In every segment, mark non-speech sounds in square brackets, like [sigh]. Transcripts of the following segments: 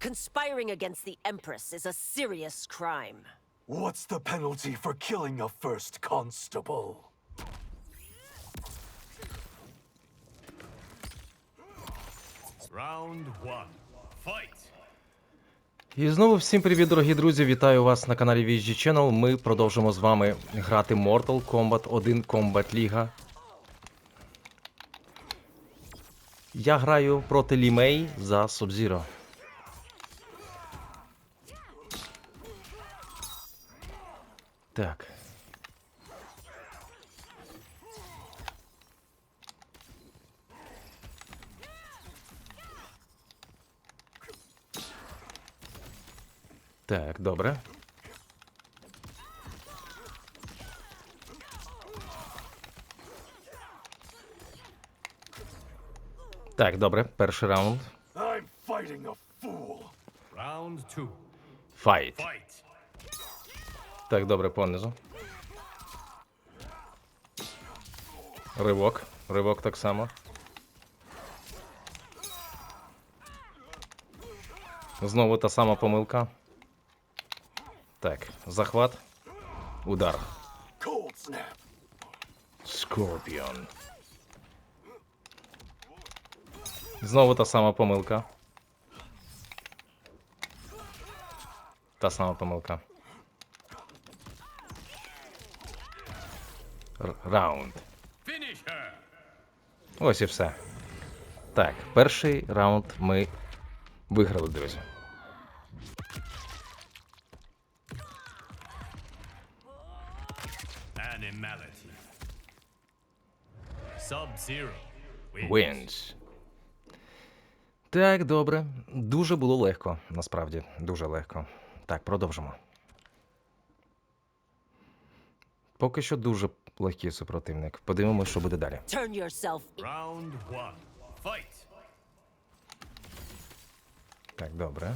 Conspiring against the Empress is a serious crime. What's the penalty for killing a first constable? Round one. Fight. І знову всім привіт, дорогі друзі! Вітаю вас на каналі VG Channel. Ми продовжимо з вами грати Mortal Kombat 1 Combat League. Я граю проти Лімей за Sub-Zero. Так. Так, добре. Так, добре, перший раунд. I'm fighting a fool. Round two. Файт. Fight. Так, добре, понизу. Ривок. Ривок так само. Знову та сама помилка. Так, захват. Удар. Скорпіон. Знову та сама помилка. Та сама помилка. Раунд. Ось і все. Так, перший раунд ми виграли, друзі. Wins. Так, добре. Дуже було легко, насправді. Дуже легко. Так, продовжимо. Поки що дуже легкий супротивник. Подивимося, що буде далі. Turn yourself Round one. Fight. Так, добре.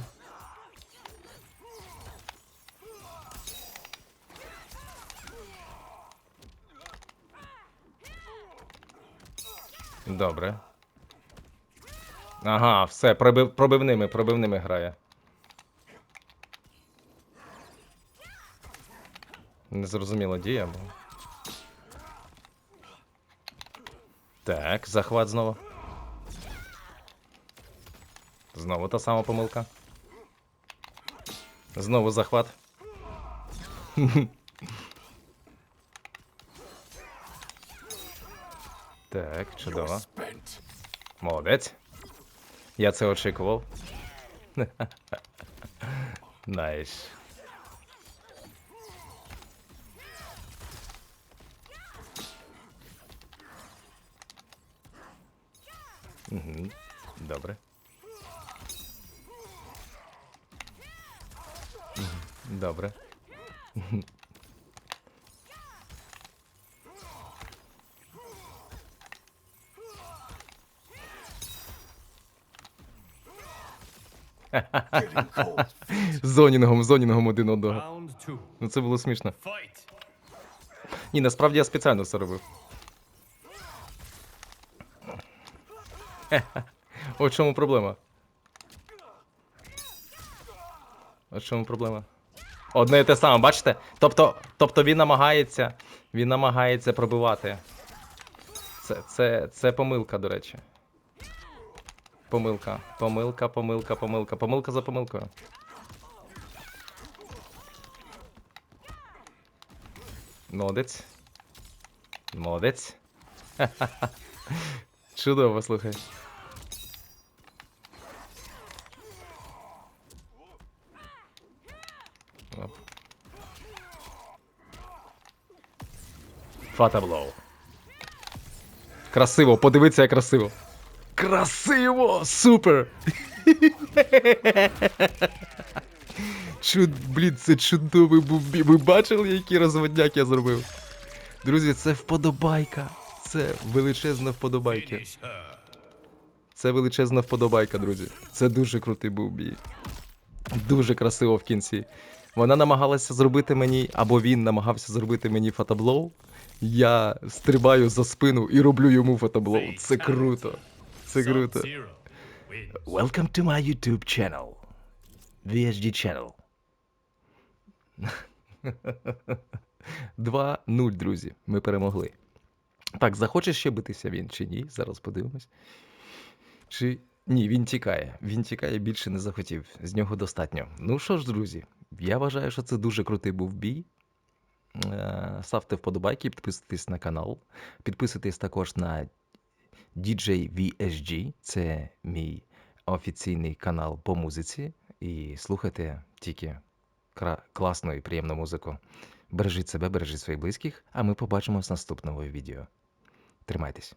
Добре. Ага, все, пробив, пробивними, пробивними грає. Незрозуміла дія, бо. Так, захват знову. Знову та сама помилка. Знову захват. [laughs] Так, чудово. Молодець. Я це очікував. [laughs] Найс. Угу. Добре. Добре. Зонінгом, зонінгом один одного. Ну це було смішно. Ні, насправді я спеціально це робив. [laughs] От чому проблема. В чому проблема. Одне і те саме, бачите? Тобто, тобто він намагається. Він намагається пробивати. Це, це, це помилка, до речі. Помилка. Помилка, помилка, помилка. Помилка за помилкою. Молодець. Молодець. [laughs] Чудово, слухай. Фатаблоу. Красиво, подивіться, як красиво. Красиво! Супер! [laughs] Чуд, блін, це чудовий був бій. Ви бачили, який розводняк я зробив? Друзі, це вподобайка. Це величезна вподобайка. Це величезна вподобайка, друзі. Це дуже крутий був бій. Дуже красиво в кінці. Вона намагалася зробити мені, або він намагався зробити мені фотоблоу. Я стрибаю за спину і роблю йому фотоблоу. Це круто. Це круто. Welcome to my YouTube channel. VSG Channel. 2-0, друзі. Ми перемогли. Так, захоче ще битися він чи ні? Зараз подивимось. Чи ні, він тікає. Він тікає, більше не захотів. З нього достатньо. Ну що ж, друзі, я вважаю, що це дуже крутий був бій. Е, Ставте вподобайки, підписуйтесь на канал. Підписуйтесь також на DJ VSG, це мій офіційний канал по музиці. І слухайте тільки класну і приємну музику. Бережіть себе, бережіть своїх близьких, а ми побачимось в наступному відео. Тримайтесь.